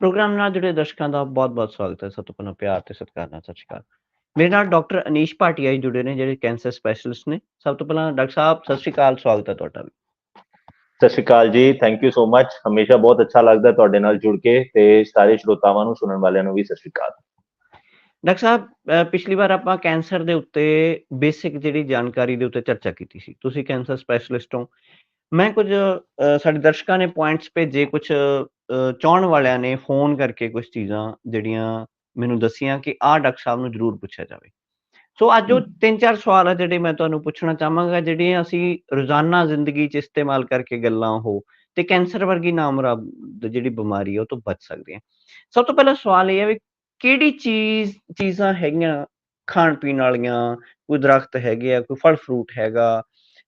Programme ਨਾਲ ਜੁੜੇ ਦਰਸ਼ਕਾਂ ਦਾ ਬਹੁਤ-ਬਹੁਤ ਸਵਾਗਤ ਹੈ। ਸਭ ਤੋਂ ਪਹਿਲਾਂ ਪਿਆਰ ਤੇ ਸਤਿਕਾਰ ਨਾਲ ਸਤਿ ਸ਼੍ਰੀ ਅਕਾਲ। ਮੇਰੇ ਨਾਲ ਡਾਕਟਰ ਅਨੀਸ਼ ਭਾਟੀਆ ਜੀ ਜੁੜੇ ਨੇ ਜਿਹੜੇ ਕੈਂਸਰ ਸਪੈਸ਼ਲਿਸਟ ਨੇ। ਸਭ ਤੋਂ ਪਹਿਲਾਂ ਡਾਕਟਰ ਸਾਹਿਬ ਸਤਿ ਸ਼੍ਰੀ ਅਕਾਲ, ਸਵਾਗਤ ਹੈ ਤੁਹਾਡਾ ਵੀ। ਸਤਿ ਸ਼੍ਰੀ ਅਕਾਲ ਜੀ, ਥੈਂਕ ਯੂ ਸੋ ਮਚ। ਹਮੇਸ਼ਾ ਬਹੁਤ ਅੱਛਾ ਲੱਗਦਾ ਤੁਹਾਡੇ ਨਾਲ ਜੁੜ ਕੇ ਤੇ ਸਾਰੇ ਸ਼ਰੋਤਾਵਾਂ ਨੂੰ ਸੁਣਨ ਵਾਲਿਆਂ ਨੂੰ ਵੀ ਸਤਿ ਸ਼੍ਰੀ ਅਕਾਲ। ਡਾਕਟਰ ਸਾਹਿਬ ਪਿਛਲੀ ਵਾਰ ਆਪਾਂ ਕੈਂਸਰ ਦੇ ਉੱਤੇ ਬੇਸਿਕ ਜਿਹੜੀ ਜਾਣਕਾਰੀ ਦੇ ਉੱਤੇ ਚਰਚਾ ਕੀਤੀ ਸੀ। ਤੁਸੀਂ ਕੈਂਸਰ ਸਪੈਸ਼ਲਿਸਟ ਹੋ। ਮੈਂ ਕੁਝ ਸਾਡੇ ਦਰਸ਼ਕਾਂ ਨੇ ਪੁਆਇੰਟਸ ਭੇਜੇ, ਕੁਝ ਚਾਹਣ ਵਾਲਿਆਂ ਨੇ ਫੋਨ ਕਰਕੇ ਕੁਝ ਚੀਜ਼ਾਂ ਜਿਹੜੀਆਂ ਮੈਨੂੰ ਦੱਸੀਆਂ ਕਿ ਆਹ ਡਾਕਟਰ ਸਾਹਿਬ ਨੂੰ ਜ਼ਰੂਰ ਪੁੱਛਿਆ ਜਾਵੇ। ਸੋ ਅੱਜ ਉਹ ਹੂੰ। 3-4 ਸਵਾਲ ਆ ਜਿਹੜੇ ਮੈਂ ਤੁਹਾਨੂੰ ਪੁੱਛਣਾ ਚਾਹਾਂਗਾ ਜਿਹੜੀਆਂ ਅਸੀਂ ਰੋਜ਼ਾਨਾ ਜ਼ਿੰਦਗੀ 'ਚ ਇਸਤੇਮਾਲ ਕਰਕੇ ਗੱਲਾਂ ਉਹ ਤੇ ਕੈਂਸਰ ਵਰਗੀ ਨਾਮੁਰਾਦ ਜਿਹੜੀ ਬਿਮਾਰੀ ਹੈ ਉਹ ਤੋਂ ਬਚ ਸਕਦੇ ਹਾਂ। ਸਭ ਤੋਂ ਪਹਿਲਾ ਸਵਾਲ ਇਹ ਹੈ ਵੀ ਕਿਹੜੀ ਚੀਜ਼ ਚੀਜ਼ਾਂ ਹੈਗੀਆਂ ਖਾਣ-ਪੀਣ ਵਾਲੀਆਂ, ਕੋਈ ਦਰਖਤ ਹੈਗੇ ਆ, ਕੋਈ ਫਲ ਫਰੂਟ ਹੈਗਾ,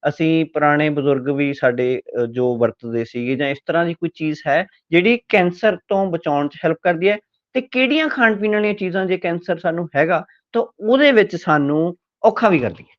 ਅਸੀਂ ਪੁਰਾਣੇ ਬਜ਼ੁਰਗ ਵੀ ਸਾਡੇ ਜੋ ਵਰਤਦੇ ਸੀਗੇ ਜਾਂ ਇਸ ਤਰ੍ਹਾਂ ਦੀ ਕੋਈ ਚੀਜ਼ ਹੈ ਜਿਹੜੀ ਕੈਂਸਰ ਤੋਂ ਬਚਾਉਣ 'ਚ ਹੈਲਪ ਕਰਦੀ ਹੈ ਤੇ ਕਿਹੜੀਆਂ ਖਾਣ-ਪੀਣ ਵਾਲੀਆਂ ਚੀਜ਼ਾਂ ਜੇ ਕੈਂਸਰ ਸਾਨੂੰ ਹੈਗਾ ਤਾਂ ਉਹਦੇ ਵਿੱਚ ਸਾਨੂੰ ਔਖਾ ਵੀ ਕਰਦੀ ਹੈ?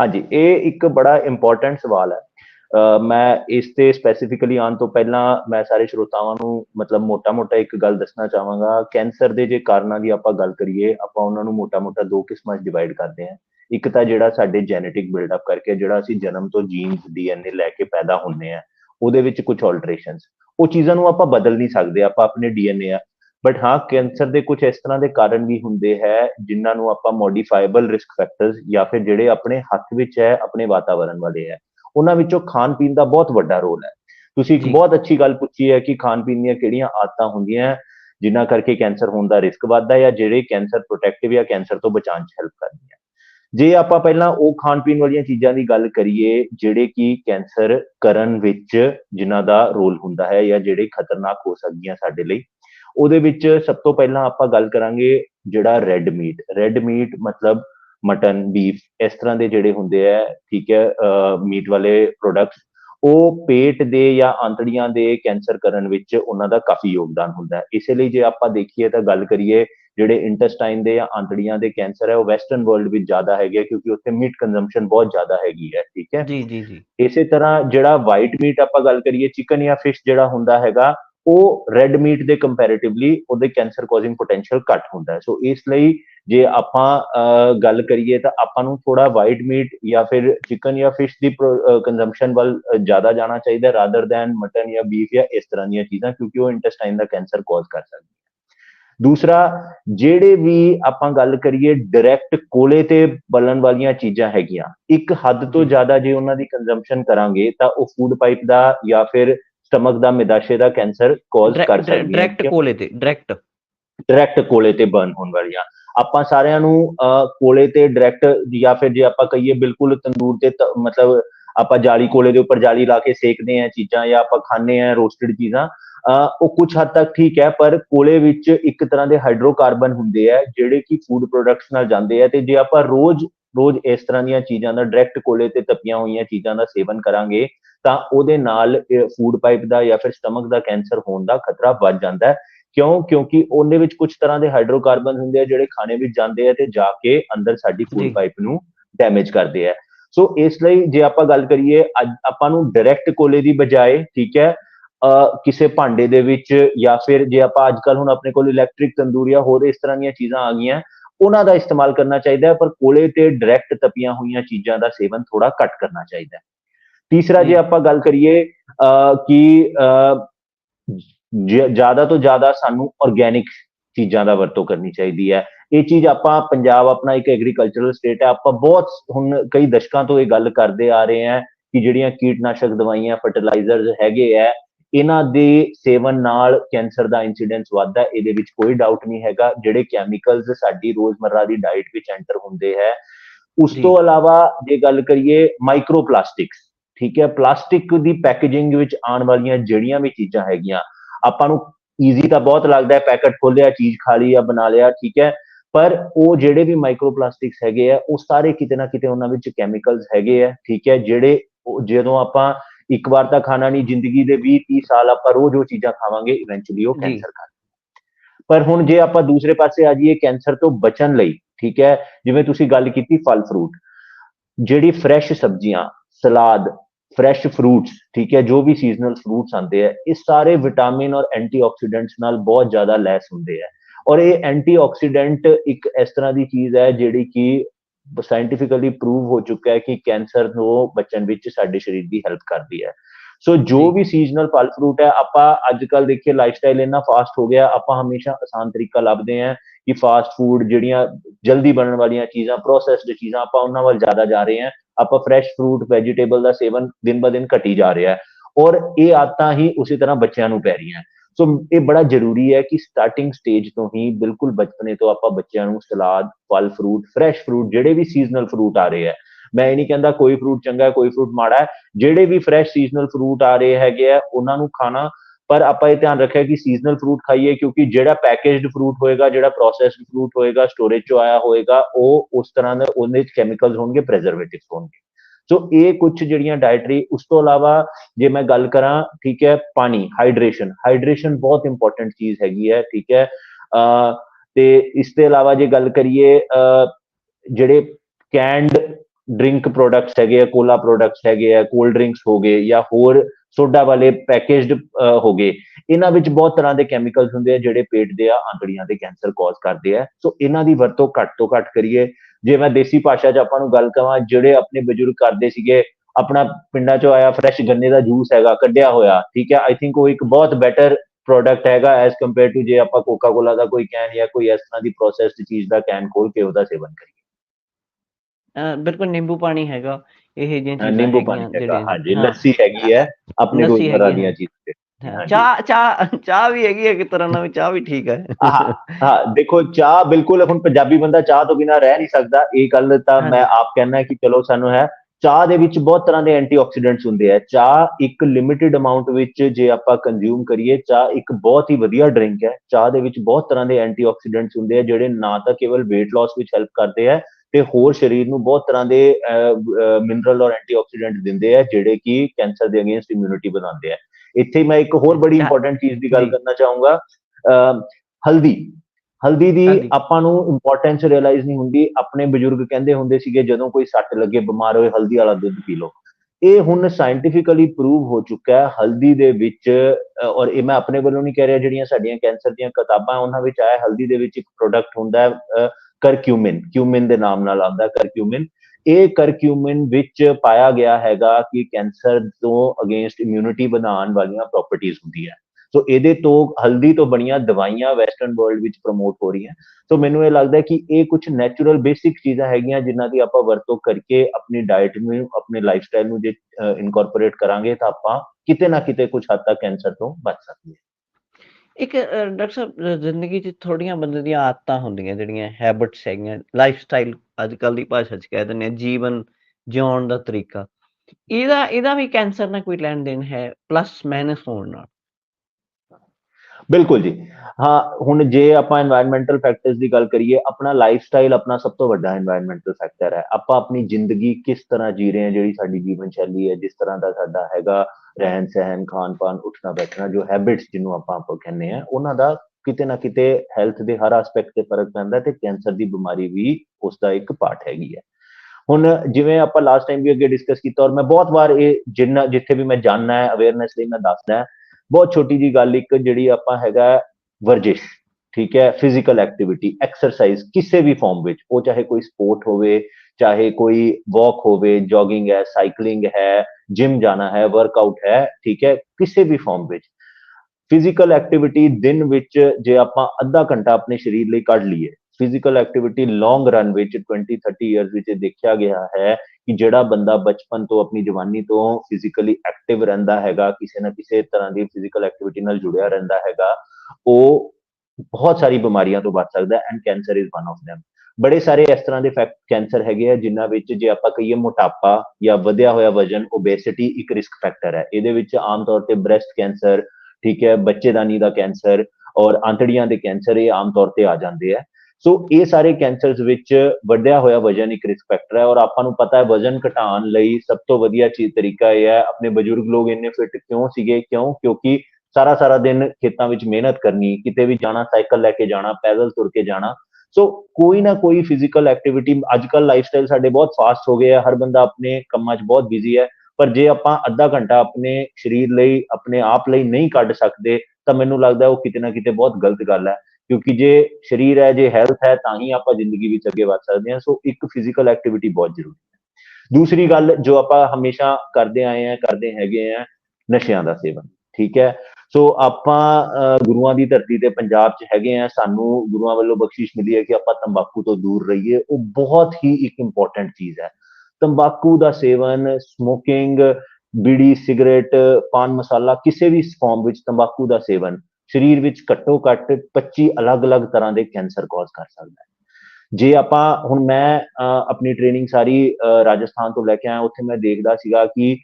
ਹਾਂਜੀ, ਇਹ ਇੱਕ ਬੜਾ ਇੰਪੋਰਟੈਂਟ ਸਵਾਲ ਹੈ। ਅ, ਮੈਂ ਇਸ ਤੇ ਸਪੈਸੀਫਿਕਲੀ ਆਉਣ ਤੋਂ ਪਹਿਲਾਂ ਮੈਂ ਸਾਰੇ ਸ਼ਰੋਤਾਵਾਂ ਨੂੰ ਮਤਲਬ ਮੋਟਾ-ਮੋਟਾ ਇੱਕ ਗੱਲ ਦੱਸਣਾ ਚਾਹਾਂਗਾ। ਕੈਂਸਰ ਦੇ ਜੇ ਕਾਰਨਾਂ ਦੀ ਆਪਾਂ ਗੱਲ ਕਰੀਏ, ਆਪਾਂ ਉਹਨਾਂ ਨੂੰ ਮੋਟਾ-ਮੋਟਾ ਦੋ ਕਿਸਮਾਂ 'ਚ ਡਿਵਾਈਡ ਕਰਦੇ ਹਾਂ। ਇੱਕ ਤਾਂ ਜਿਹੜਾ ਸਾਡੇ ਜੈਨੇਟਿਕ ਬਿਲਡਅਪ ਕਰਕੇ ਜਿਹੜਾ ਅਸੀਂ ਜਨਮ ਤੋਂ ਜੀਨਸ, ਡੀਐਨਏ ਲੈ ਕੇ ਪੈਦਾ ਹੁੰਦੇ ਹਾਂ, ਉਹਦੇ ਵਿੱਚ ਕੁਝ ਆਲਟਰੇਸ਼ਨਸ ਉਹ ਚੀਜ਼ਾਂ ਨੂੰ ਆਪਾਂ ਬਦਲ ਨਹੀਂ ਸਕਦੇ, ਆਪਾਂ ਆਪਣੇ ਡੀਐਨਏ ਆ। ਬਟ ਹਾਂ, ਕੈਂਸਰ ਦੇ ਕੁਝ ਇਸ ਤਰ੍ਹਾਂ ਦੇ ਕਾਰਨ ਵੀ ਹੁੰਦੇ ਹੈ, ਜਿਨ੍ਹਾਂ ਨੂੰ ਆਪਾਂ ਮੋਡੀਫਾਏਬਲ ਰਿਸਕ ਫੈਕਟਰਸ ਜਾਂ ਫਿਰ ਜਿਹੜੇ ਆਪਣੇ ਹੱਥ ਵਿੱਚ ਹੈ, ਆਪਣੇ ਵਾਤਾਵਰਣ ਵਾਲੇ ਹੈ। ਉਹਨਾਂ ਵਿੱਚੋਂ ਖਾਣ-ਪੀਣ ਦਾ ਬਹੁਤ ਵੱਡਾ ਰੋਲ ਹੈ। ਤੁਸੀਂ ਇੱਕ। ਬਹੁਤ ਅੱਛੀ ਗੱਲ ਪੁੱਛੀ ਹੈ ਕਿ ਖਾਣ-ਪੀਣ ਦੀਆਂ ਕਿਹੜੀਆਂ ਆਦਤਾਂ ਹੁੰਦੀਆਂ, ਜਿਨ੍ਹਾਂ ਕਰਕੇ ਕੈਂਸਰ ਹੋਣ ਦਾ ਰਿਸਕ ਵੱਧਦਾ ਹੈ ਜਾਂ ਜਿਹੜੇ ਕੈਂਸਰ ਪ੍ਰੋਟੈਕਟਿਵ ਜਾਂ ਕੈਂਸਰ ਤੋਂ ਬਚਾਉਣ 'ਚ ਹੈਲਪ ਕਰਦੀਆਂ। ਜੇ ਆਪਾਂ ਪਹਿਲਾਂ ਉਹ ਖਾਣ-ਪੀਣ ਵਾਲੀਆਂ ਚੀਜ਼ਾਂ ਦੀ ਗੱਲ ਕਰੀਏ, ਜਿਹੜੇ ਕਿ ਕੈਂਸਰ ਕਰਨ ਵਿੱਚ ਜਿਨ੍ਹਾਂ ਦਾ ਰੋਲ ਹੁੰਦਾ ਹੈ ਜਾਂ ਜਿਹੜੇ ਖਤਰਨਾਕ ਹੋ ਸਕਦੀਆਂ ਸਾਡੇ ਲਈ, ਉਹਦੇ ਵਿੱਚ ਸਭ ਤੋਂ ਪਹਿਲਾਂ ਆਪਾਂ ਗੱਲ ਕਰਾਂਗੇ ਜਿਹੜਾ ਰੈੱਡ ਮੀਟ। ਰੈੱਡ ਮੀਟ ਮਤਲਬ ਮਟਨ, ਬੀਫ ਇਸ ਤਰ੍ਹਾਂ ਦੇ ਜਿਹੜੇ ਹੁੰਦੇ ਹੈ, ਠੀਕ ਹੈ ਮੀਟ ਵਾਲੇ ਪ੍ਰੋਡਕਟਸ ਉਹ ਪੇਟ ਦੇ ਜਾਂ ਆਂਤੜੀਆਂ ਦੇ ਕੈਂਸਰ ਕਰਨ ਵਿੱਚ ਉਹਨਾਂ ਦਾ ਕਾਫ਼ੀ ਯੋਗਦਾਨ ਹੁੰਦਾ ਹੈ। ਇਸੇ ਲਈ ਜੇ ਆਪਾਂ ਦੇਖੀਏ ਤਾਂ ਗੱਲ ਕਰੀਏ ਜਿਹੜੇ ਇੰਟੈਸਟਾਈਨ ਦੇ ਜਾਂ ਆਂਤੜੀਆਂ ਦੇ ਕੈਂਸਰ ਹੈ, ਉਹ ਵੈਸਟਰਨ ਵਰਲਡ ਵਿੱਚ ਜ਼ਿਆਦਾ ਹੈਗੇ ਆ ਕਿਉਂਕਿ ਉੱਥੇ ਮੀਟ ਕੰਜ਼ੰਪਸ਼ਨ ਬਹੁਤ ਜ਼ਿਆਦਾ ਹੈਗੀ ਹੈ, ਠੀਕ ਹੈ। ਜੀ, ਜੀ, ਜੀ। ਇਸੇ ਤਰ੍ਹਾਂ ਜਿਹੜਾ ਵਾਈਟ ਮੀਟ ਆਪਾਂ ਗੱਲ ਕਰੀਏ, ਚਿਕਨ ਜਾਂ ਫਿਸ਼ ਜਿਹੜਾ ਹੁੰਦਾ ਹੈਗਾ, ਉਹ ਰੈੱਡ ਮੀਟ ਦੇ ਕੰਪੈਰੀਟਿਵਲੀ ਉਹਦੇ ਕੈਂਸਰ ਕੌਜ਼ਿੰਗ ਪੋਟੈਂਸ਼ੀਅਲ ਘੱਟ ਹੁੰਦਾ ਹੈ। ਸੋ ਇਸ ਲਈ ਜੇ ਆਪਾਂ ਗੱਲ ਕਰੀਏ ਤਾਂ ਆਪਾਂ ਨੂੰ ਥੋੜਾ ਵਾਈਟ ਮੀਟ ਜਾਂ ਫਿਰ ਚਿਕਨ ਜਾਂ ਫਿਸ਼ ਦੀ ਕੰਜ਼ੰਪਸ਼ਨ ਵੱਲ ਜ਼ਿਆਦਾ ਜਾਣਾ ਚਾਹੀਦਾ ਰਾਦਰ ਦੈਨ ਮਟਨ ਜਾਂ ਬੀਫ ਜਾਂ ਇਸ ਤਰ੍ਹਾਂ ਦੀਆਂ ਚੀਜ਼ਾਂ ਕਿਉਂਕਿ ਉਹ ਇੰਟੈਸਟਾਈਨ ਦਾ ਕੈਂਸਰ ਕੌਜ਼ ਕਰ ਸਕਦੀ ਹੈ। ਦੂਸਰਾ ਜਿਹੜੇ ਵੀ ਆਪਾਂ ਗੱਲ ਕਰੀਏ ਡਾਇਰੈਕਟ ਕੋਲੇ ਤੇ ਬਲਣ ਵਾਲੀਆਂ ਚੀਜ਼ਾਂ ਹੈਗੀਆਂ ਇੱਕ ਹੱਦ ਤੋਂ ਜ਼ਿਆਦਾ ਜੇ ਉਹਨਾਂ ਦੀ ਕੰਜ਼ੰਪਸ਼ਨ ਕਰਾਂਗੇ ਤਾਂ ਉਹ ਫੂਡ ਪਾਈਪ ਦਾ ਜਾਂ ਫਿਰ ਸਟਮਕ ਦਾ ਮਿਦਾਸ਼ੇ ਦਾ ਕੈਂਸਰ ਕਾਜ਼ ਡਾਇਰੈਕਟ ਕਰ ਸਕਦੀਆਂ। ਡਾਇਰੈਕਟ ਕਿਉਂ? ਕੋਲੇ ਤੇ ਡਾਇਰੈਕਟ ਡਾਇਰੈਕਟ ਕੋਲੇ ਤੇ ਬਰਨ ਹੋਣ ਵਾਲੀਆਂ। ਆਪਾਂ ਸਾਰਿਆਂ ਨੂੰ ਕੋਲੇ ਤੇ ਡਾਇਰੈਕਟ ਜਾਂ ਫਿਰ ਜੇ ਆਪਾਂ ਕਹੀਏ ਬਿਲਕੁਲ ਤੰਦੂਰ ਤੇ ਮਤਲਬ ਆਪਾਂ ਜਾਲੀ ਕੋਲੇ ਦੇ ਉੱਪਰ ਜਾਲੀ ਲਾ ਕੇ ਸੇਕਦੇ ਹਾਂ ਚੀਜ਼ਾਂ ਜਾਂ ਆਪਾਂ ਖਾਂਦੇ ਹਾਂ ਰੋਸਟਡ ਚੀਜ਼ਾਂ ਉਹ ਕੁਝ ਹੱਦ ਤੱਕ ਠੀਕ ਹੈ ਪਰ ਕੋਲੇ ਵਿੱਚ ਇੱਕ ਤਰ੍ਹਾਂ ਦੇ ਹਾਈਡਰੋਕਾਰਬਨ ਹੁੰਦੇ ਆ ਜਿਹੜੇ ਕਿ ਫੂਡ ਪ੍ਰੋਡਕਟਸ ਨਾਲ ਜਾਂਦੇ ਆ ਤੇ ਜੇ ਆਪਾਂ ਰੋਜ਼ ਰੋਜ਼ ਇਸ ਤਰ੍ਹਾਂ ਦੀਆਂ ਚੀਜ਼ਾਂ ਦਾ ਡਾਇਰੈਕਟ ਕੋਲੇ ਤੇ ਤਪੀਆਂ ਹੋਈਆਂ ਚੀਜ਼ਾਂ ਦਾ ਸੇਵਨ ਕਰਾਂਗੇ ਤਾਂ ਉਹਦੇ ਨਾਲ ਫੂਡ ਪਾਈਪ ਦਾ ਜਾਂ ਫਿਰ ਸਟਮਕ ਦਾ ਕੈਂਸਰ ਹੋਣ ਦਾ ਖਤਰਾ ਵੱਧ ਜਾਂਦਾ ਹੈ। ਕਿਉਂ? ਕਿਉਂਕਿ ਉਹਦੇ ਵਿੱਚ ਕੁਝ ਤਰ੍ਹਾਂ ਦੇ ਹਾਈਡਰੋਕਾਰਬਨ ਹੁੰਦੇ ਆ ਜਿਹੜੇ ਖਾਣੇ ਵਿੱਚ ਜਾਂਦੇ ਆ ਤੇ ਜਾ ਕੇ ਅੰਦਰ ਸਾਡੀ ਫੂਡ। ਪਾਈਪ ਨੂੰ ਡੈਮੇਜ ਕਰਦੇ ਆ। ਸੋ ਇਸ ਲਈ ਜੇ ਆਪਾਂ ਗੱਲ ਕਰੀਏ ਅੱਜ ਆਪਾਂ ਨੂੰ ਡਾਇਰੈਕਟ ਕੋਲੇ ਦੀ ਬਜਾਏ ਠੀਕ ਹੈ ਕਿਸੇ ਭਾਂਡੇ ਦੇ ਵਿੱਚ ਜਾਂ ਫਿਰ ਜੇ ਆਪਾਂ ਅੱਜਕੱਲ ਹੁਣ ਆਪਣੇ ਕੋਲ ਇਲੈਕਟ੍ਰਿਕ ਤੰਦੂਰ ਜਾਂ ਹੋਰ ਇਸ ਤਰ੍ਹਾਂ ਦੀਆਂ ਚੀਜ਼ਾਂ ਆ ਗਈਆਂ, ਉਹਨਾਂ ਦਾ ਇਸਤੇਮਾਲ ਕਰਨਾ ਚਾਹੀਦਾ ਹੈ ਪਰ ਕੋਲੇ ਤੇ ਡਾਇਰੈਕਟ ਤਪੀਆਂ ਹੋਈਆਂ ਚੀਜ਼ਾਂ ਦਾ ਸੇਵਨ ਥੋੜਾ ਘੱਟ ਕਰਨਾ ਚਾਹੀਦਾ ਹੈ। ਤੀਸਰਾ ਜੇ। ਆਪਾਂ ਗੱਲ ਕਰੀਏ ਕਿ ਜ਼ਿਆਦਾ ਤੋਂ ਜ਼ਿਆਦਾ ਸਾਨੂੰ ਆਰਗੈਨਿਕ ਚੀਜ਼ਾਂ ਦਾ ਵਰਤੋਂ ਕਰਨੀ ਚਾਹੀਦੀ ਹੈ। ਇਹ ਚੀਜ਼ ਆਪਾਂ ਪੰਜਾਬ ਆਪਣਾ ਇੱਕ ਐਗਰੀਕਲਚਰਲ ਸਟੇਟ ਹੈ, ਆਪਾਂ ਬਹੁਤ ਹੁਣ ਕਈ ਦਸ਼ਕਾਂ ਤੋਂ ਇਹ ਗੱਲ ਕਰਦੇ ਆ ਰਹੇ ਹਾਂ ਕਿ ਜਿਹੜੀਆਂ ਕੀਟਨਾਸ਼ਕ ਦਵਾਈਆਂ, ਫਰਟੀਲਾਈਜ਼ਰਸ ਹੈਗੇ ਹੈ, ਇਹਨਾਂ ਦੇ ਸੇਵਨ ਨਾਲ ਕੈਂਸਰ ਦਾ ਇਨਸੀਡੈਂਸ ਵੱਧਦਾ ਇਹਦੇ ਵਿੱਚ ਕੋਈ ਡਾਊਟ ਨਹੀਂ ਹੈਗਾ। ਜਿਹੜੇ ਕੈਮੀਕਲਸ ਸਾਡੀ ਰੋਜ਼ਮर्रा ਦੀ ਡਾਈਟ ਵਿੱਚ ਐਂਟਰ ਹੁੰਦੇ ਹੈ, ਉਸ। ਤੋਂ ਇਲਾਵਾ ਜੇ ਗੱਲ ਕਰੀਏ ਮਾਈਕਰੋ ਪਲਾਸਟਿਕਸ, ਠੀਕ ਹੈ, ਪਲਾਸਟਿਕ ਦੀ ਪੈਕੇਜਿੰਗ ਵਿੱਚ ਆਉਣ ਵਾਲੀਆਂ ਜਿਹੜੀਆਂ ਵੀ ਚੀਜ਼ਾਂ ਹੈਗੀਆਂ, ਆਪਾਂ ਨੂੰ ਈਜ਼ੀ ਤਾਂ ਬਹੁਤ ਲੱਗਦਾ ਹੈ ਪੈਕੇਟ ਖੋਲ੍ਹਿਆ, ਚੀਜ਼ ਖਾ ਲਈ ਜਾਂ ਬਣਾ ਲਿਆ, ਠੀਕ ਹੈ। ਪਰ ਉਹ ਜਿਹੜੇ ਵੀ ਮਾਈਕਰੋ ਪਲਾਸਟਿਕਸ ਹੈਗੇ ਆ, ਉਹ ਸਾਰੇ ਕਿਤੇ ਨਾ ਕਿਤੇ ਉਹਨਾਂ ਵਿੱਚ ਕੈਮੀਕਲਸ ਹੈਗੇ ਆ, ਠੀਕ ਹੈ, ਜਿਹੜੇ ਜਦੋਂ ਆਪਾਂ ਇੱਕ ਵਾਰ ਤਾਂ ਖਾਣਾ ਨਹੀਂ, ਜ਼ਿੰਦਗੀ ਦੇ 20-30 ਸਾਲ ਆਪਾਂ ਰੋਜ਼ ਉਹ ਚੀਜ਼ਾਂ ਖਾਵਾਂਗੇ, ਇਵੈਂਚੁਅਲੀ ਉਹ। ਕੈਂਸਰ ਕਰ ਪਰ ਹੁਣ ਜੇ ਆਪਾਂ ਦੂਸਰੇ ਪਾਸੇ ਆ ਜਾਈਏ ਕੈਂਸਰ ਤੋਂ ਬਚਣ ਲਈ, ਠੀਕ ਹੈ, ਜਿਵੇਂ ਤੁਸੀਂ ਗੱਲ ਕੀਤੀ ਫਲ ਫਰੂਟ, ਜਿਹੜੀ ਫਰੈਸ਼ ਸਬਜ਼ੀਆਂ, ਸਲਾਦ, ਫਰੈਸ਼ ਫਰੂਟਸ ਠੀਕ ਹੈ ਜੋ ਵੀ ਸੀਜ਼ਨਲ ਫਰੂਟਸ ਆਉਂਦੇ ਆ ਇਹ ਸਾਰੇ ਵਿਟਾਮਿਨ ਔਰ ਐਂਟੀਆਕਸੀਡੈਂਟਸ ਨਾਲ ਬਹੁਤ ਜ਼ਿਆਦਾ ਲੈਸ ਹੁੰਦੇ ਆ ਔਰ ਇਹ ਐਂਟੀਆਕਸੀਡੈਂਟ ਇੱਕ ਇਸ ਤਰ੍ਹਾਂ ਦੀ ਚੀਜ਼ ਹੈ ਜਿਹੜੀ ਕਿ ਸਾਇੰਟੀਫਿਕਲੀ ਪ੍ਰੂਵ ਹੋ ਚੁੱਕਾ ਹੈ ਕਿ ਕੈਂਸਰ ਨੂੰ ਬਚਣ ਵਿੱਚ ਸਾਡੇ ਸਰੀਰ ਦੀ ਹੈਲਪ ਕਰਦੀ ਹੈ। ਸੋ ਜੋ। ਵੀ ਸੀਜ਼ਨਲ ਫਲ ਫਰੂਟ ਹੈ ਆਪਾਂ ਅੱਜ ਕੱਲ ਦੇਖੀਏ ਲਾਈਫਸਟਾਈਲ ਇੰਨਾ ਫਾਸਟ ਹੋ ਗਿਆ ਆਪਾਂ ਹਮੇਸ਼ਾ ਆਸਾਨ ਤਰੀਕਾ ਲੱਭਦੇ ਹਾਂ ਕਿ ਫਾਸਟ ਫੂਡ ਜਿਹੜੀਆਂ ਜਲਦੀ ਬਣਨ ਵਾਲੀਆਂ ਚੀਜ਼ਾਂ ਪ੍ਰੋਸੈਸਡ ਚੀਜ਼ਾਂ ਆਪਾਂ ਉਹਨਾਂ ਵੱਲ ਜ਼ਿਆਦਾ ਜਾ ਰਹੇ ਹਾਂ। ਆਪਾਂ ਫਰੈਸ਼ ਫਰੂਟ ਵੈਜੀਟੇਬਲ ਦਾ ਸੇਵਨ ਦਿਨ ਬ ਦਿਨ ਘਟੀ ਜਾ ਰਿਹਾ ਹੈ। ਔਰ ਇਹ ਆਦਤਾਂ ਹੀ ਉਸੇ ਤਰ੍ਹਾਂ ਬੱਚਿਆਂ ਨੂੰ ਪੈ ਰਹੀਆਂ। ਸੋ ਇਹ ਬੜਾ ਜ਼ਰੂਰੀ ਹੈ ਕਿ ਸਟਾਰਟਿੰਗ ਸਟੇਜ ਤੋਂ ਹੀ ਬਿਲਕੁਲ ਬਚਪਨੇ ਤੋਂ ਆਪਾਂ ਬੱਚਿਆਂ ਨੂੰ ਸਲਾਦ, ਫਲ ਫਰੂਟ ਫਰੈਸ਼ ਫਰੂਟ ਜਿਹੜੇ ਵੀ ਸੀਜ਼ਨਲ ਫਰੂਟ ਆ ਰਹੇ ਆ ਮੈਂ ਇਹ ਨਹੀਂ ਕਹਿੰਦਾ ਕੋਈ ਫਰੂਟ ਚੰਗਾ ਹੈ ਕੋਈ ਫਰੂਟ ਮਾੜਾ ਹੈ। ਜਿਹੜੇ ਵੀ ਫਰੈਸ਼ ਸੀਜ਼ਨਲ ਫਰੂਟ ਆ ਰਹੇ ਹੈਗੇ ਆ, ਉਹਨਾਂ ਨੂੰ ਖਾਣਾ, ਪਰ ਆਪਾਂ ਇਹ ਧਿਆਨ ਰੱਖਿਆ ਕਿ ਸੀਜ਼ਨਲ ਫਰੂਟ ਖਾਈਏ ਕਿਉਂਕਿ ਜਿਹੜਾ ਪੈਕੇਜਡ ਫਰੂਟ ਹੋਏਗਾ, ਜਿਹੜਾ ਪ੍ਰੋਸੈਸਡ ਫਰੂਟ ਹੋਏਗਾ ਸਟੋਰੇਜ ਚੋਂ ਆਇਆ ਹੋਏਗਾ, ਉਹ ਉਸ ਤਰ੍ਹਾਂ ਦੇ, ਉਹਦੇ ਵਿੱਚ ਕੈਮੀਕਲਸ ਹੋਣਗੇ ਪ੍ਰੀਜ਼ਰਵੇਟਿਵਸ ਹੋਣਗੇ। ਸੋ ਇਹ ਕੁਝ ਜਿਹੜੀਆਂ ਡਾਈਟਰੀ ਉਸ ਤੋਂ ਇਲਾਵਾ ਜੇ ਮੈਂ ਗੱਲ ਕਰਾਂ, ਠੀਕ ਹੈ, ਪਾਣੀ ਹਾਈਡਰੇਸ਼ਨ ਹਾਈਡਰੇਸ਼ਨ ਬਹੁਤ ਇੰਪੋਰਟੈਂਟ ਚੀਜ਼ ਹੈਗੀ ਹੈ, ਠੀਕ ਹੈ। ਅ ਤੇ ਇਸ ਤੋਂ ਇਲਾਵਾ ਜੇ ਗੱਲ ਕਰੀਏ ਅ ਜਿਹੜੇ ਕੈਂਡ ਡਰਿੰਕ ਪ੍ਰੋਡਕਟਸ ਹੈਗੇ ਆ ਕੋਲਾ ਪ੍ਰੋਡਕਟਸ ਹੈਗੇ ਆ ਕੋਲਡ ਡਰਿੰਕਸ ਹੋ ਗਏ ਜਾਂ ਹੋਰ ਸੋਡਾ ਵਾਲੇ ਪੈਕੇਜਡ ਹੋ ਗਏ, ਇਹਨਾਂ ਵਿੱਚ ਬਹੁਤ ਤਰ੍ਹਾਂ ਦੇ ਕੈਮੀਕਲਸ ਹੁੰਦੇ ਆ ਜਿਹੜੇ ਪੇਟ ਦੇ ਆ, ਆਂਤੜੀਆਂ ਦੇ ਕੈਂਸਰ ਕਾਜ਼ ਕਰਦੇ ਆ। ਸੋ ਇਹਨਾਂ ਦੀ ਵਰਤੋਂ ਘੱਟ ਤੋਂ ਘੱਟ ਕਰੀਏ। ਜੇ ਮੈਂ ਦੇਸੀ ਭਾਸ਼ਾ 'ਚ ਆਪਾਂ ਨੂੰ ਗੱਲ ਕਰਾਂ ਜਿਹੜੇ ਆਪਣੇ ਬਜ਼ੁਰਗ ਕਰਦੇ ਸੀਗੇ ਆਪਣਾ ਪਿੰਡਾਂ 'ਚੋਂ ਆਇਆ ਫਰੈਸ਼ ਗੰਨੇ ਦਾ ਜੂਸ ਹੈਗਾ ਕੱਢਿਆ ਹੋਇਆ ਠੀਕ ਹੈ ਆਈ ਥਿੰਕ ਉਹ ਇੱਕ ਬਹੁਤ ਬੈਟਰ ਪ੍ਰੋਡਕਟ ਹੈਗਾ ਐਸ ਕੰਪੇਅਰ ਟੂ ਜੇ ਆਪਾਂ ਕੋਕਾ ਕੋਲਾ ਦਾ ਕੋਈ ਕੈਨ ਜਾਂ ਕੋਈ ਇਸ ਤਰ੍ਹਾਂ ਦੀ ਪ੍ਰੋਸੈਸਡ ਚੀਜ਼ ਦਾ ਕੈਨ ਖੋਲ ਕੇ ਉਹਦਾ ਸੇਵਨ ਕਰੀਏ ਬਿਲਕੁਲ ਨਿੰਬੂ ਪਾਣੀ ਹੈਗਾ ਇਹ ਜਿਹੀਆਂ ਚੀਜ਼ਾਂ ਨਿੰਬੂ ਹੈਗੀਆਂ ਪਾਣੀ ਹੈਗਾ ਜਿਹੜੀਆਂ- ਹਾਂਜੀ ਲੱਸੀ ਹੈਗੀ ਹੈ ਆਪਣੇ ਹੈਗੀ ਦੀਆਂ। ਚੀਜ਼ਾਂ। ਚਾਹ ਚਾਹ ਚਾਹ ਵੀ ਹੈਗੀ ਹੈ ਇੱਕ ਤਰ੍ਹਾਂ ਨਾਲ ਚਾਹ ਵੀ ਠੀਕ ਹੈ। ਹਾਂ ਹਾਂ ਦੇਖੋ ਚਾਹ ਬਿਲਕੁਲ ਹੁਣ ਪੰਜਾਬੀ ਬੰਦਾ ਚਾਹ ਤੋਂ ਬਿਨਾ ਰਹਿ ਨਹੀਂ ਸਕਦਾ। ਇਹ ਗੱਲ ਤਾਂ। ਮੈਂ ਆਪ ਕਹਿਣਾ ਕਿ ਚਲੋ ਸਾਨੂੰ ਹੈ ਚਾਹ ਦੇ ਵਿੱਚ ਬਹੁਤ ਤਰ੍ਹਾਂ ਦੇ ਐਂਟੀਆਕਸੀਡੈਂਟਸ ਹੁੰਦੇ ਆ। ਚਾਹ ਇੱਕ ਲਿਮਿਟਿਡ ਅਮਾਉਂਟ ਵਿੱਚ ਜੇ ਆਪਾਂ ਕੰਜ਼ਿਊਮ ਕਰੀਏ ਚਾਹ ਇੱਕ ਬਹੁਤ ਹੀ ਵਧੀਆ ਡਰਿੰਕ ਹੈ। ਚਾਹ ਦੇ ਵਿੱਚ ਬਹੁਤ ਤਰ੍ਹਾਂ ਦੇ ਐਂਟੀਆਕਸੀਡੈਂਟਸ ਹੁੰਦੇ ਆ ਜਿਹੜੇ ਨਾ ਤਾਂ ਕੇਵਲ weight loss ਵਿੱਚ ਹੈਲਪ ਕਰਦੇ ਆ ਤੇ ਹੋਰ ਸਰੀਰ ਨੂੰ ਬਹੁਤ ਤਰ੍ਹਾਂ ਦੇ ਮਿਨਰਲ ਔਰ ਐਂਟੀਆਕਸੀਡੈਂਟ ਦਿੰਦੇ ਆ ਜਿਹੜੇ ਕਿ ਕੈਂਸਰ ਦੇ ਅਗੇਂਸਟ ਇਮਿਊਨਿਟੀ ਬਣਾਉਂਦੇ ਆ। ਇੱਥੇ ਮੈਂ ਇੱਕ ਹੋਰ ਬੜੀ ਇੰਪੋਰਟੈਂਟ ਚੀਜ਼ ਦੀ ਗੱਲ। ਕਰਨਾ ਚਾਹੂੰਗਾ। ਹਲਦੀ। ਹਲਦੀ ਦੀ। ਆਪਾਂ ਨੂੰ ਇੰਪੋਰਟੈਂਸ ਰਿਅਲਾਈਜ਼ ਨਹੀਂ ਹੁੰਦੀ। ਆਪਣੇ ਬਜ਼ੁਰਗ ਕਹਿੰਦੇ ਹੁੰਦੇ ਸੀਗੇ ਜਦੋਂ ਕੋਈ ਸੱਟ ਲੱਗੇ ਬਿਮਾਰ ਹੋਏ ਹਲਦੀ ਵਾਲਾ ਦੁੱਧ ਪੀ ਲਓ। ਇਹ ਹੁਣ ਸਾਇੰਟੀਫਿਕਲੀ ਪ੍ਰੂਵ ਹੋ ਚੁੱਕਾ ਹੈ। ਹਲਦੀ ਦੇ ਵਿੱਚ ਔਰ ਇਹ ਮੈਂ ਆਪਣੇ ਵੱਲੋਂ ਨਹੀਂ ਕਹਿ ਰਿਹਾ ਜਿਹੜੀਆਂ ਸਾਡੀਆਂ ਕੈਂਸਰ ਦੀਆਂ ਕਿਤਾਬਾਂ ਉਹਨਾਂ ਵਿੱਚ ਆਇਆ ਹਲਦੀ ਦੇ ਵਿੱਚ ਇੱਕ ਪ੍ਰੋਡਕਟ ਹੁੰਦਾ ਹੈ ਕਰਕਿਊਮਿਨ ਕਿਊਮਿਨ ਦੇ ਨਾਮ ਨਾਲ ਆਉਂਦਾ ਕਰਕਿਊਮਿਨ ਇਹ ਕਰਕਿਊਮਿਨ ਵਿੱਚ ਪਾਇਆ ਗਿਆ ਹੈਗਾ ਕਿ ਕੈਂਸਰ ਤੋਂ ਅਗੇਂਸਟ ਇਮਿਊਨਿਟੀ ਬਣਾਉਣ ਵਾਲੀਆਂ ਪ੍ਰੋਪਰਟੀਆਂ ਹੁੰਦੀਆਂ ਸੋ ਇਹਦੇ ਤੋਂ ਹਲਦੀ ਤੋਂ ਬਣੀਆਂ ਦਵਾਈਆਂ ਵੈਸਟਰਨ ਵਰਲਡ ਵਿੱਚ ਪ੍ਰਮੋਟ ਹੋ ਰਹੀਆਂ ਸੋ ਮੈਨੂੰ ਇਹ ਲੱਗਦਾ ਹੈ ਕਿ ਇਹ ਕੁਝ ਨੈਚੁਰਲ ਬੇਸਿਕ ਚੀਜ਼ਾਂ ਹੈਗੀਆਂ ਜਿਨ੍ਹਾਂ ਦੀ ਆਪਾਂ ਵਰਤੋਂ ਕਰਕੇ ਆਪਣੀ ਡਾਈਟ ਨੂੰ, ਆਪਣੇ ਲਾਈਫ ਸਟਾਈਲ ਨੂੰ ਜੇ ਇਨਕੋਰਪੋਰੇਟ ਕਰਾਂਗੇ ਤਾਂ ਆਪਾਂ ਕਿਤੇ ਨਾ ਕਿਤੇ ਕੁਝ ਹੱਦ ਤੱਕ ਕੈਂਸਰ ਤੋਂ ਬਚ ਸਕਦੇ ਹਾਂ ਇੱਕ ਡਾਕਟਰ ਸਾਹਿਬ ਜ਼ਿੰਦਗੀ 'ਚ ਥੋੜੀਆਂ ਬੰਦੇ ਦੀਆਂ ਆਦਤਾਂ ਹੁੰਦੀਆਂ ਜਿਹੜੀਆਂ ਹੈਬਿਟਸ ਹੈਗੀਆਂ ਲਾਈਫ ਸਟਾਈਲ ਅੱਜ ਕੱਲ ਦੀ ਭਾਸ਼ਾ 'ਚ ਕਹਿ ਦਿੰਦੇ ਆ, ਜੀਵਨ ਜਿਉਣ ਦਾ ਤਰੀਕਾ। ਇਹਦਾ ਇਹਦਾ ਵੀ ਕੈਂਸਰ ਨਾਲ ਕੋਈ ਲੈਣ ਦੇਣ ਹੈ ਪਲੱਸ ਮਾਈਨਸ ਹੋਣ ਨਾਲ? ਬਿਲਕੁਲ ਜੀ। ਹਾਂ, ਹੁਣ ਜੇ ਆਪਾਂ এনवायरमेंटल ਫੈਕਟਰਸ ਦੀ ਗੱਲ ਕਰੀਏ, ਆਪਣਾ ਲਾਈਫ ਸਟਾਈਲ ਆਪਣਾ ਸਭ ਤੋਂ ਵੱਡਾ এনवायरमेंटल ਫੈਕਟਰ ਹੈ। ਆਪਾਂ ਆਪਣੀ ਜ਼ਿੰਦਗੀ ਕਿਸ ਤਰ੍ਹਾਂ ਜੀ ਰਹੇ ਹਾਂ, ਜਿਹੜੀ ਸਾਡੀ ਜੀਵਨ ਸ਼ੈਲੀ ਹੈ, ਜਿਸ ਤਰ੍ਹਾਂ ਦਾ ਸਾਡਾ ਹੈਗਾ ਰਹਿਣ ਸਹਿਣ, ਖਾਣ ਪਾਣ, ਉੱਠਣਾ ਬੈਠਣਾ, ਜੋ ਹੈਬਿਟਸ ਜਿਹਨੂੰ ਆਪਾਂ ਆਪਾਂ ਕਹਿੰਦੇ ਆ ਉਹਨਾਂ ਦਾ ਕਿਤੇ ਨਾ ਕਿਤੇ ਹੈਲਥ ਦੇ ਹਰ ਐਸਪੈਕਟ ਤੇ ਫ਼ਰਕ ਪੈਂਦਾ ਤੇ ਕੈਂਸਰ ਦੀ ਬਿਮਾਰੀ ਵੀ ਉਸ ਦਾ ਇੱਕ ਪਾਰਟ ਹੈਗੀ ਹੈ। ਹੁਣ ਜਿਵੇਂ ਆਪਾਂ ਲਾਸਟ ਟਾਈਮ ਵੀ ਅੱਗੇ ਡਿਸਕਸ ਕੀਤਾ ਔਰ ਮੈਂ ਬਹੁਤ ਵਾਰ ਇਹ ਜਿੰਨਾ ਜਿੱਥੇ ਵੀ ਮੈਂ ਜਾਣਨਾ ਹੈ ਅਵੇਅਰਨੈਸ ਲਈ ਮੈਂ ਦੱਸਦਾ ਬਹੁਤ ਛੋਟੀ ਜੀ ਗੱਲ ਇੱਕ ਜਿਹੜੀ ਆਪਾਂ ਹੈਗਾ ਵਰਜਿਸ਼। ਠੀਕ ਹੈ ਫਿਜ਼ੀਕਲ ਐਕਟੀਵਿਟੀ ਐਕਸਰਸਾਈਜ਼ ਕਿਸੇ ਵੀ ਫਾਰਮ ਵਿੱਚ, ਉਹ ਚਾਹੇ ਕੋਈ ਸਪੋਰਟ ਹੋਵੇ, ਚਾਹੇ ਕੋਈ ਵਾਕ ਹੋਵੇ ਜੋਗਿੰਗ ਹੈ ਸਾਈਕਲਿੰਗ ਹੈ ਜਿਮ ਜਾਣਾ ਹੈ ਵਰਕਆਊਟ ਹੈ, ਠੀਕ ਹੈ, ਕਿਸੇ ਵੀ ਫਾਰਮ ਵਿੱਚ। ਫਿਜ਼ੀਕਲ ਐਕਟੀਵਿਟੀ ਦਿਨ ਵਿੱਚ ਜੇ ਆਪਾਂ ਅੱਧਾ ਘੰਟਾ ਆਪਣੇ ਸਰੀਰ ਲਈ ਕੱਢ ਲਈਏ ਫਿਜ਼ੀਕਲ ਐਕਟੀਵਿਟੀ ਲੌਂਗ ਰਨ ਵਿੱਚ 20 30 ਇਅਰਸ ਵਿੱਚ ਇਹ ਦੇਖਿਆ ਗਿਆ ਹੈ ਕਿ ਜਿਹੜਾ ਬੰਦਾ ਬਚਪਨ ਤੋਂ ਆਪਣੀ ਜਵਾਨੀ ਤੋਂ ਫਿਜ਼ੀਕਲੀ ਐਕਟਿਵ ਰਹਿੰਦਾ ਹੈਗਾ, ਕਿਸੇ ਨਾ ਕਿਸੇ ਤਰ੍ਹਾਂ ਦੀ ਫਿਜ਼ੀਕਲ ਐਕਟੀਵਿਟੀ ਨਾਲ ਜੁੜਿਆ ਰਹਿੰਦਾ ਹੈਗਾ, ਉਹ ਬਹੁਤ ਸਾਰੀ ਬਿਮਾਰੀਆਂ ਤੋਂ ਬਚ ਸਕਦਾ and cancer is one of them. ਬੜੇ ਸਾਰੇ ਇਸ ਤਰ੍ਹਾਂ ਦੇ ਫੈਕਟ ਕੈਂਸਰ ਹੈਗੇ ਆ, ਜਿਨ੍ਹਾਂ ਵਿੱਚ ਜੇ ਆਪਾਂ ਕਹੀਏ ਮੋਟਾਪਾ ਜਾਂ ਵਧਿਆ ਹੋਇਆ ਵਜਨ ਓਬੇਸਿਟੀ ਇੱਕ ਰਿਸਕ ਫੈਕਟਰ ਹੈ। ਇਹਦੇ ਵਿੱਚ ਆਮ ਤੌਰ ਤੇ ਬ੍ਰੈਸਟ ਕੈਂਸਰ ਠੀਕ ਹੈ, ਬੱਚੇਦਾਨੀ ਦਾ ਕੈਂਸਰ ਔਰ ਆਂਤੜੀਆਂ ਦੇ ਕੈਂਸਰ ਇਹ ਆਮ ਤੌਰ ਤੇ ਆ ਜਾਂਦੇ ਆ। ਸੋ ਇਹ ਸਾਰੇ ਕੈਂਸਰਸ ਵਿੱਚ ਵਧਿਆ ਹੋਇਆ ਵਜਨ ਇੱਕ ਰਿਸਕ ਫੈਕਟਰ ਹੈ ਔਰ ਆਪਾਂ ਨੂੰ ਪਤਾ ਹੈ ਵਜਨ ਘਟਾਉਣ ਲਈ ਸਭ ਤੋਂ ਵਧੀਆ ਚੀਜ਼ ਤਰੀਕਾ ਇਹ ਹੈ, ਆਪਣੇ ਬਜ਼ੁਰਗ ਲੋਕ ਇੰਨੇ ਫਿੱਟ ਕਿਉਂ ਸੀਗੇ, ਕਿਉਂ? ਕਿਉਂਕਿ ਸਾਰਾ ਸਾਰਾ ਦਿਨ ਖੇਤਾਂ ਵਿੱਚ ਮਿਹਨਤ ਕਰਨੀ, ਕਿਤੇ ਵੀ ਜਾਣਾ, ਸਾਈਕਲ ਲੈ ਕੇ ਜਾਣਾ, ਪੈਦਲ ਤੁਰ ਕੇ ਜਾਣਾ। ਸੋ ਕੋਈ ਨਾ ਕੋਈ ਫਿਜ਼ੀਕਲ ਐਕਟੀਵਿਟੀ ਅੱਜ ਕੱਲ ਲਾਈਫਸਟਾਈਲ ਸਾਡੇ ਬਹੁਤ ਫਾਸਟ ਹੋ ਗਏ ਆ, ਹਰ ਬੰਦਾ ਆਪਣੇ ਕੰਮਾਂ 'ਚ ਬਹੁਤ ਬਿਜ਼ੀ ਹੈ। ਪਰ ਜੇ ਆਪਾਂ ਅੱਧਾ ਘੰਟਾ ਆਪਣੇ ਸਰੀਰ ਲਈ, ਆਪਣੇ ਆਪ ਲਈ ਨਹੀਂ ਕੱਢ ਸਕਦੇ, ਤਾਂ ਮੈਨੂੰ ਲੱਗਦਾ ਉਹ ਕਿਤੇ ਨਾ ਕਿਤੇ ਬਹੁਤ ਗਲਤ ਗੱਲ ਹੈ। ਕਿਉਂਕਿ ਜੇ ਸਰੀਰ ਹੈ, ਜੇ ਹੈਲਥ ਹੈ, ਤਾਂ ਹੀ ਆਪਾਂ ਜ਼ਿੰਦਗੀ ਵਿੱਚ ਅੱਗੇ ਵਧ ਸਕਦੇ ਹਾਂ। ਸੋ ਇੱਕ ਫਿਜ਼ੀਕਲ ਐਕਟੀਵਿਟੀ ਬਹੁਤ ਜ਼ਰੂਰੀ ਹੈ। ਦੂਸਰੀ ਗੱਲ ਜੋ ਆਪਾਂ ਹਮੇਸ਼ਾ ਕਰਦੇ ਆਏ ਆ ਕਰਦੇ ਹੈਗੇ ਆ ਨਸ਼ਿਆਂ ਦਾ ਸੇਵਨ, ਠੀਕ ਹੈ? ਸੋ ਆਪਾਂ ਗੁਰੂਆਂ ਦੀ ਧਰਤੀ ਤੇ ਪੰਜਾਬ 'ਚ ਹੈਗੇ ਆ, ਸਾਨੂੰ ਗੁਰੂਆਂ ਵੱਲੋਂ ਬਖਸ਼ਿਸ਼ ਮਿਲੀ ਹੈ ਕਿ ਆਪਾਂ ਤੰਬਾਕੂ ਤੋਂ ਦੂਰ ਰਹੀਏ। ਉਹ ਬਹੁਤ ਹੀ ਇੱਕ ਇੰਪੋਰਟੈਂਟ ਚੀਜ਼ ਹੈ। ਤੰਬਾਕੂ ਦਾ ਸੇਵਨ ਸਮੋਕਿੰਗ ਬੀੜੀ ਸਿਗਰਟ ਪਾਨ ਮਸਾਲਾ, ਕਿਸੇ ਵੀ ਫਾਰਮ ਵਿੱਚ ਤੰਬਾਕੂ ਦਾ ਸੇਵਨ ਸਰੀਰ ਵਿੱਚ ਘੱਟੋ ਘੱਟ 25 ਅਲੱਗ-ਅਲੱਗ ਤਰ੍ਹਾਂ ਦੇ ਕੈਂਸਰ ਕਾਜ਼ ਕਰ ਸਕਦਾ ਹੈ। ਜੇ ਆਪਾਂ, ਹੁਣ ਮੈਂ ਆਪਣੀ ਟ੍ਰੇਨਿੰਗ ਸਾਰੀ ਰਾਜਸਥਾਨ ਤੋਂ ਲੈ ਕੇ ਆਇਆ, ਉੱਥੇ ਮੈਂ ਦੇਖਦਾ ਸੀਗਾ ਕਿ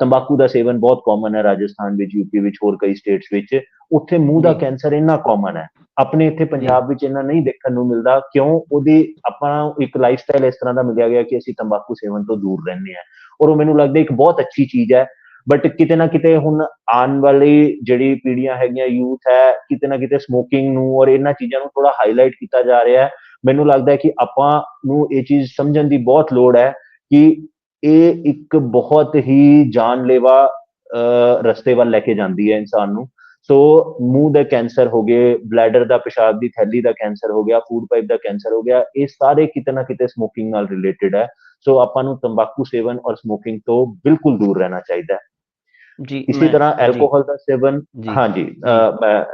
ਤੰਬਾਕੂ ਦਾ ਸੇਵਨ ਬਹੁਤ ਕਾਮਨ ਹੈ ਰਾਜਸਥਾਨ ਵਿੱਚ ਯੂਪੀ ਵਿੱਚ ਹੋਰ ਕਈ ਸਟੇਟਸ ਵਿੱਚ। ਉੱਥੇ ਮੂੰਹ ਦਾ। ਕੈਂਸਰ ਇੰਨਾ ਕਾਮਨ ਹੈ। ਆਪਣੇ ਇੱਥੇ ਪੰਜਾਬ ਵਿੱਚ ਇੰਨਾ ਨਹੀਂ ਦੇਖਣ ਨੂੰ ਮਿਲਦਾ ਕਿਉਂ? ਉਹਦੀ ਆਪਾਂ ਇੱਕ ਲਾਈਫਸਟਾਈਲ ਇਸ ਤਰ੍ਹਾਂ ਦਾ ਮਿਲਿਆ ਗਿਆ ਕਿ ਅਸੀਂ ਤੰਬਾਕੂ ਸੇਵਨ ਤੋਂ ਦੂਰ ਰਹਿੰਦੇ ਹਾਂ। ਔਰ ਉਹ ਮੈਨੂੰ ਲੱਗਦਾ ਇੱਕ ਬਹੁਤ ਅੱਛੀ ਚੀਜ਼ ਹੈ। ਬਟ ਕਿਤੇ ਨਾ ਕਿਤੇ ਹੁਣ ਆਉਣ ਵਾਲੀ ਜਿਹੜੀ ਪੀੜ੍ਹੀਆਂ ਹੈਗੀਆਂ ਯੂਥ ਹੈ ਕਿਤੇ ਨਾ ਕਿਤੇ ਸਮੋਕਿੰਗ ਨੂੰ ਔਰ ਇਹਨਾਂ ਚੀਜ਼ਾਂ ਨੂੰ ਥੋੜਾ ਹਾਈਲਾਈਟ ਕੀਤਾ ਜਾ ਰਿਹਾ ਹੈ। ਮੈਨੂੰ ਲੱਗਦਾ ਹੈ ਕਿ ਆਪਾਂ ਨੂੰ ਇਹ ਚੀਜ਼ ਸਮਝਣ ਦੀ ਬਹੁਤ ਲੋੜ ਹੈ ਕਿ ਇਹ ਇੱਕ ਬਹੁਤ ਹੀ ਜਾਨਲੇਵਾ ਰਸਤੇ ਵੱਲ ਲੈ ਕੇ ਜਾਂਦੀ ਹੈ ਇਨਸਾਨ ਨੂੰ। ਸੋ ਮੂੰਹ ਦਾ ਕੈਂਸਰ ਹੋ ਗਏ ਬਲੈਡਰ ਦਾ ਪਿਸ਼ਾਬ ਦੀ ਥੈਲੀ ਦਾ ਕੈਂਸਰ ਹੋ ਗਿਆ ਫੂਡ ਪਾਈਪ ਦਾ ਕੈਂਸਰ ਹੋ ਗਿਆ ਇਹ ਸਾਰੇ ਕਿਤੇ ਨਾ ਕਿਤੇ ਸਮੋਕਿੰਗ ਨਾਲ ਰਿਲੇਟਡ ਹੈ। ਸੋ ਆਪਾਂ ਨੂੰ ਤੰਬਾਕੂ ਸੇਵਨ ਔਰ ਸਮੋਕਿੰਗ ਤੋਂ ਬਿਲਕੁਲ ਦੂਰ ਰਹਿਣਾ ਚਾਹੀਦਾ ਹੈ। ਜੀ ਇਸੇ ਤਰ੍ਹਾਂ ਐਲਕੋਹਲ ਦਾ ਸੇਵਨ ਹਾਂਜੀ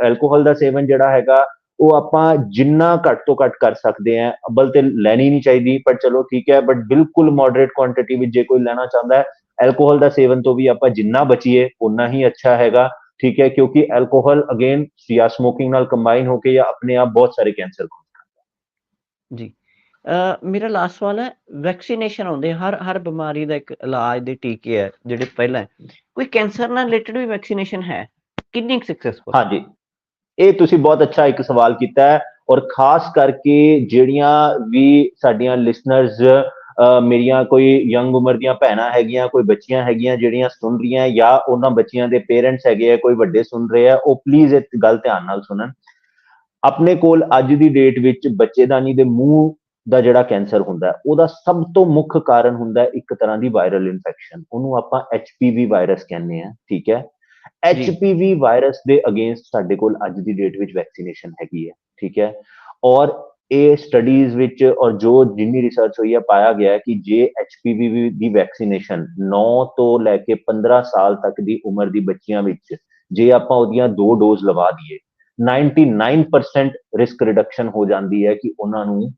ਐਲਕੋਹਲ ਦਾ ਸੇਵਨ ਜਿਹੜਾ ਹੈਗਾ ਉਹ ਆਪਾਂ ਜਿੰਨਾ ਘੱਟ ਤੋਂ ਘੱਟ ਕਰ ਸਕਦੇ ਆ ਅਬਲ ਤੇ ਲੈਣੀ ਨਹੀਂ ਚਾਹੀਦੀ ਪਰ ਚਲੋ ਠੀਕ ਹੈ ਬਟ ਬਿਲਕੁਲ ਮੋਡਰੇਟ ਕੁਆਂਟੀਟੀ ਵਿੱਚ ਜੇ ਕੋਈ ਲੈਣਾ ਚਾਹੁੰਦਾ ਹੈ ਐਲਕੋਹਲ ਦਾ ਸੇਵਨ ਤੋਂ ਵੀ ਆਪਾਂ ਜਿੰਨਾ ਬਚੀਏ ਉਨਾ ਹੀ ਅੱਛਾ ਹੈਗਾ ਠੀਕ ਹੈ ਕਿਉਂਕਿ ਐਲਕੋਹਲ ਅਗੇਨ ਜਾਂ ਸਮੋਕਿੰਗ ਨਾਲ ਕੰਬਾਈਨ ਹੋ ਕੇ ਜਾਂ ਆਪਣੇ ਆਪ ਬਹੁਤ ਸਾਰੇ ਕੈਂਸਰ ਜੀ। ਅ, ਮੇਰਾ ਲਾਸਟ ਸਵਾਲ ਹੈ ਵੈਕਸੀਨੇਸ਼ਨ ਆਉਂਦੇ ਹਰ ਹਰ ਬਿਮਾਰੀ ਦਾ ਇੱਕ ਇਲਾਜ ਦੇ ਟੀਕੇ ਹੈ ਜਿਹੜੇ ਪਹਿਲਾਂ। ਕੋਈ ਕੈਂਸਰ ਨਾਲ ਰਿਲੇਟਡ ਵੀ ਵੈਕਸੀਨੇਸ਼ਨ ਹੈ? ਕਿੰਨੀ ਸਕਸੈਸਫੁਲ ਹਾਂਜੀ। ਇਹ ਤੁਸੀਂ ਬਹੁਤ ਅੱਛਾ ਇੱਕ ਸਵਾਲ ਕੀਤਾ ਹੈ ਔਰ ਖਾਸ ਕਰਕੇ ਜਿਹੜੀਆਂ ਵੀ ਸਾਡੀਆਂ ਲਿਸਨਰਸ ਮੇਰੀਆਂ ਕੋਈ ਯੰਗ ਉਮਰ ਦੀਆਂ ਭੈਣਾਂ ਹੈਗੀਆਂ, ਕੋਈ ਬੱਚੀਆਂ ਹੈਗੀਆਂ ਜਿਹੜੀਆਂ ਸੁਣ ਰਹੀਆਂ ਜਾਂ ਉਹਨਾਂ ਬੱਚੀਆਂ ਦੇ ਪੇਰੈਂਟਸ ਹੈਗੇ ਆ, ਕੋਈ ਵੱਡੇ ਸੁਣ ਰਹੇ ਆ, ਉਹ ਪਲੀਜ਼ ਇਹ ਗੱਲ ਧਿਆਨ ਨਾਲ ਸੁਣਨ। ਆਪਣੇ ਕੋਲ ਅੱਜ ਦੀ ਡੇਟ ਵਿੱਚ ਬੱਚੇਦਾਨੀ ਦੇ ਮੂੰਹ ਦਾ ਜਿਹੜਾ ਕੈਂਸਰ ਹੁੰਦਾ ਉਹਦਾ ਸਭ ਤੋਂ ਮੁੱਖ ਕਾਰਨ ਹੁੰਦਾ ਇੱਕ ਤਰ੍ਹਾਂ ਦੀ ਵਾਇਰਲ ਇਨਫੈਕਸ਼ਨ ਉਹਨੂੰ ਆਪਾਂ ਐਚਪੀਵੀ ਵਾਇਰਸ ਕਹਿੰਦੇ ਆ ਠੀਕ ਹੈ? ਐਚਪੀਵੀ ਵਾਇਰਸ ਦੇ ਅਗੇਂਸਟ ਸਾਡੇ ਕੋਲ ਅੱਜ ਦੀ ਡੇਟ ਵਿੱਚ ਵੈਕਸੀਨੇਸ਼ਨ ਹੈਗੀ ਹੈ, ਠੀਕ ਹੈ? ਔਰ ਇਹ ਸਟੱਡੀਜ਼ ਵਿੱਚ ਔਰ ਜੋ ਜਿੰਨੀ ਰਿਸਰਚ ਹੋਈ ਹੈ, ਪਾਇਆ ਗਿਆ ਕਿ ਜੇ ਐਚਪੀਵੀ ਦੀ ਵੈਕਸੀਨੇਸ਼ਨ 9 ਤੋਂ ਲੈ ਕੇ 15 ਸਾਲ ਤੱਕ ਦੀ ਉਮਰ ਦੀ ਬੱਚੀਆਂ ਵਿੱਚ ਜੇ ਆਪਾਂ ਉਹਦੀਆਂ ਦੋ ਡੋਜ਼ ਲਵਾ ਦਈਏ 99% ਰਿਸਕ ਰਿਡਕਸ਼ਨ ਹੋ ਜਾਂਦੀ ਹੈ ਕਿ ਉਹਨਾਂ ਨੂੰ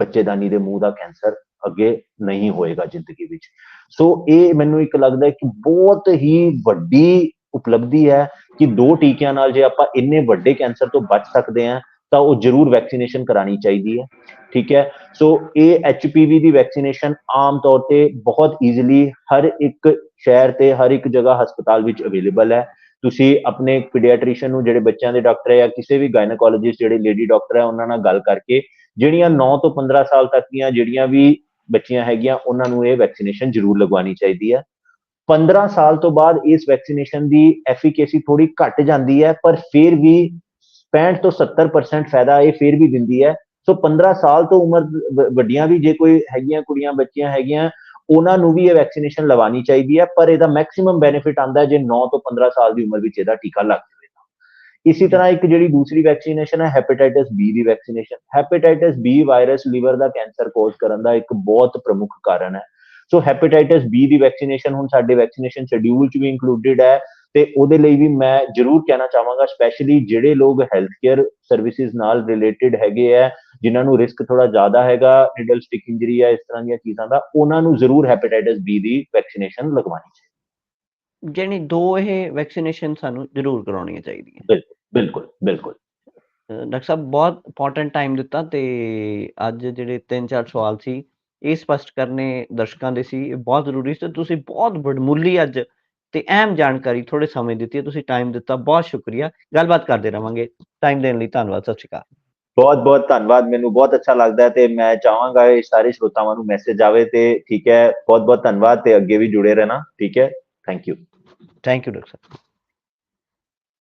ਬੱਚੇਦਾਨੀ ਦੇ ਮੂੰਹ ਦਾ ਕੈਂਸਰ ਅੱਗੇ ਨਹੀਂ ਹੋਏਗਾ ਜ਼ਿੰਦਗੀ ਵਿੱਚ। ਸੋ ਇਹ ਮੈਨੂੰ ਇੱਕ ਲੱਗਦਾ ਕਿ ਬਹੁਤ ਹੀ ਵੱਡੀ ਉਪਲਬਧੀ ਹੈ ਕਿ ਦੋ ਟੀਕਿਆਂ ਨਾਲ ਜੇ ਆਪਾਂ ਇੰਨੇ ਵੱਡੇ ਕੈਂਸਰ ਤੋਂ ਬਚ ਸਕਦੇ ਹਾਂ, ਤਾਂ ਉਹ ਜ਼ਰੂਰ ਵੈਕਸੀਨੇਸ਼ਨ ਕਰਾਣੀ ਚਾਹੀਦੀ ਹੈ, ਠੀਕ ਹੈ? ਸੋ ਇਹ ਐਚਪੀਵੀ ਦੀ ਵੈਕਸੀਨੇਸ਼ਨ ਆਮ ਤੌਰ ਤੇ ਬਹੁਤ ਈਜ਼ੀਲੀ ਹਰ ਇੱਕ ਸ਼ਹਿਰ ਤੇ, ਹਰ ਇੱਕ ਜਗ੍ਹਾ ਹਸਪਤਾਲ ਵਿੱਚ ਅਵੇਲੇਬਲ ਹੈ। ਤੁਸੀਂ ਆਪਣੇ ਪੀਡੀਆਟ੍ਰੀਸ਼ੀਅਨ ਨੂੰ, ਜਿਹੜੇ ਬੱਚਿਆਂ ਦੇ ਡਾਕਟਰ ਹੈ ਜਾਂ ਕਿਸੇ ਵੀ ਗਾਇਨੋਕੋਲੋਜਿਸਟ ਜਿਹੜੇ ਲੇਡੀ ਡਾਕਟਰ ਹੈ, ਉਹਨਾਂ ਨਾਲ ਗੱਲ ਕਰਕੇ ਜਿਹੜੀਆਂ 9 ਤੋਂ 15 ਸਾਲ ਤੱਕ ਦੀਆਂ ਜਿਹੜੀਆਂ ਵੀ ਬੱਚੀਆਂ ਹੈਗੀਆਂ, ਉਹਨਾਂ ਨੂੰ ਇਹ ਵੈਕਸੀਨੇਸ਼ਨ ਜ਼ਰੂਰ ਲਗਵਾਉਣੀ ਚਾਹੀਦੀ ਹੈ। 15 ਸਾਲ ਤੋਂ ਬਾਅਦ ਇਸ ਵੈਕਸੀਨੇਸ਼ਨ ਦੀ ਐਫੀਕੇਸੀ ਥੋੜੀ ਘਟ ਜਾਂਦੀ ਹੈ, ਪਰ ਫਿਰ ਵੀ 65 ਤੋਂ 70% ਫਾਇਦਾ ਇਹ ਫਿਰ ਵੀ ਦਿੰਦੀ ਹੈ। ਸੋ 15 ਸਾਲ ਤੋਂ ਉਮਰ ਵ- ਵੱਡੀਆਂ ਵੀ ਜੇ ਕੋਈ ਹੈਗੀਆਂ ਕੁੜੀਆਂ, ਬੱਚੀਆਂ ਹੈਗੀਆਂ, ਉਹਨਾਂ ਨੂੰ ਵੀ ਇਹ ਵੈਕਸੀਨੇਸ਼ਨ ਲਵਾਉਣੀ ਚਾਹੀਦੀ ਹੈ, ਪਰ ਇਹਦਾ ਮੈਕਸਿਮਮ ਬੈਨੀਫਿਟ ਆਂਦਾ ਜੇ 9 ਤੋਂ 15 ਸਾਲ ਦੀ ਉਮਰ ਵਿੱਚ ਇਹਦਾ ਟੀਕਾ ਲੱਗ ਜਾਵੇ ਤਾਂ। ਇਸੇ ਤਰ੍ਹਾਂ ਇੱਕ ਜਿਹੜੀ ਦੂਸਰੀ ਵੈਕਸੀਨੇਸ਼ਨ ਹੈ ਹੈਪੇਟਾਈਟਸ ਬੀ ਦੀ vaccination hepatitis B virus liver ਦਾ ਕੈਂਸਰ ਕੋਜ਼ ਕਰਨ ਦਾ ਇੱਕ ਬਹੁਤ ਪ੍ਰਮੁੱਖ ਕਾਰਨ ਹੈ। ਸੋ ਹੈਪੇਟਾਈਟਸ ਬੀ ਦੀ ਵੈਕਸੀਨੇਸ਼ਨ ਹੁਣ ਸਾਡੇ ਵੈਕਸੀਨੇਸ਼ਨ ਸ਼ਡਿਊਲ 'ਚ ਵੀ ਇਨਕਲੂਡਡ ਹੈ ਤੇ ਉਹਦੇ ਲਈ ਵੀ ਮੈਂ ਜ਼ਰੂਰ ਕਹਿਣਾ ਚਾਹਾਂਗਾ ਸਪੈਸ਼ਲੀ ਜਿਹੜੇ ਲੋਕ ਹੈਲਥ ਕੇਅਰ ਸਰਵਿਸਿਜ਼ ਨਾਲ ਰਿਲੇਟਡ ਹੈਗੇ ਆ ਜਿਨ੍ਹਾਂ ਨੂੰ ਰਿਸਕ ਥੋੜਾ ਜ਼ਿਆਦਾ ਹੈਗਾ ਨਿਡਲ ਸਟਿਕ ਇੰਜਰੀ ਹੈ ਇਸ ਤਰ੍ਹਾਂ ਦੀਆਂ ਚੀਜ਼ਾਂ ਦਾ ਉਹਨਾਂ ਨੂੰ ਜ਼ਰੂਰ ਹੈਪੇਟਾਈਟਸ ਬੀ ਦੀ ਵੈਕਸੀਨੇਸ਼ਨ ਲਗਵਾਉਣੀ ਚਾਹੀਦੀ ਜਾਣੀ ਦੋ ਇਹ ਵੈਕਸੀਨੇਸ਼ਨ ਸਾਨੂੰ ਜ਼ਰੂਰ ਕਰਾਉਣੀਆਂ ਚਾਹੀਦੀਆਂ। ਬਿਲਕੁਲ ਬਿਲਕੁਲ ਅ, ਡਾਕਟਰ ਸਾਹਿਬ ਬਹੁਤ ਇੰਪੋਰਟੈਂਟ ਟਾਈਮ ਦਿੱਤਾ ਤੇ ਅੱਜ ਜਿਹੜੇ ਤਿੰਨ ਚਾਰ ਸਵਾਲ ਸੀ ਇਹ ਸਪਸ਼ਟ ਕਰਨੇ ਦਰਸ਼ਕਾਂ ਦੇ ਸੀ ਇਹ ਬਹੁਤ ਜ਼ਰੂਰੀ ਸੀ ਤੁਸੀਂ ਬਹੁਤ ਵਡਮੁੱਲੀ ਅੱਜ ਤੇ ਅਹਿਮ ਜਾਣਕਾਰੀ ਥੋੜੇ ਸਮੇਂ ਦਿੱਤੀ ਤੁਸੀਂ ਟਾਈਮ ਦਿੱਤਾ ਬਹੁਤ ਸ਼ੁਕਰੀਆ ਗੱਲਬਾਤ ਕਰਦੇ ਰਵਾਂਗੇ ਟਾਈਮ ਦੇਣ ਲਈ ਧੰਨਵਾਦ ਸਤਿ ਸ਼੍ਰੀ ਅਕਾਲ। ਬਹੁਤ ਬਹੁਤ ਧੰਨਵਾਦ ਮੈਨੂੰ ਬਹੁਤ ਅੱਛਾ ਲੱਗਦਾ ਹੈ ਤੇ ਮੈਂ ਚਾਹਾਂਗਾ ਇਹ ਸਾਰੇ ਸਰੋਤਾਵਾਂ ਨੂੰ ਮੈਸੇਜ ਆਵੇ ਤੇ ਠੀਕ ਹੈ ਬਹੁਤ ਬਹੁਤ ਧੰਨਵਾਦ ਤੇ ਅੱਗੇ ਵੀ ਜੁੜੇ ਰਹਿਣਾ ਠੀਕ ਹੈ thank you thank you doctor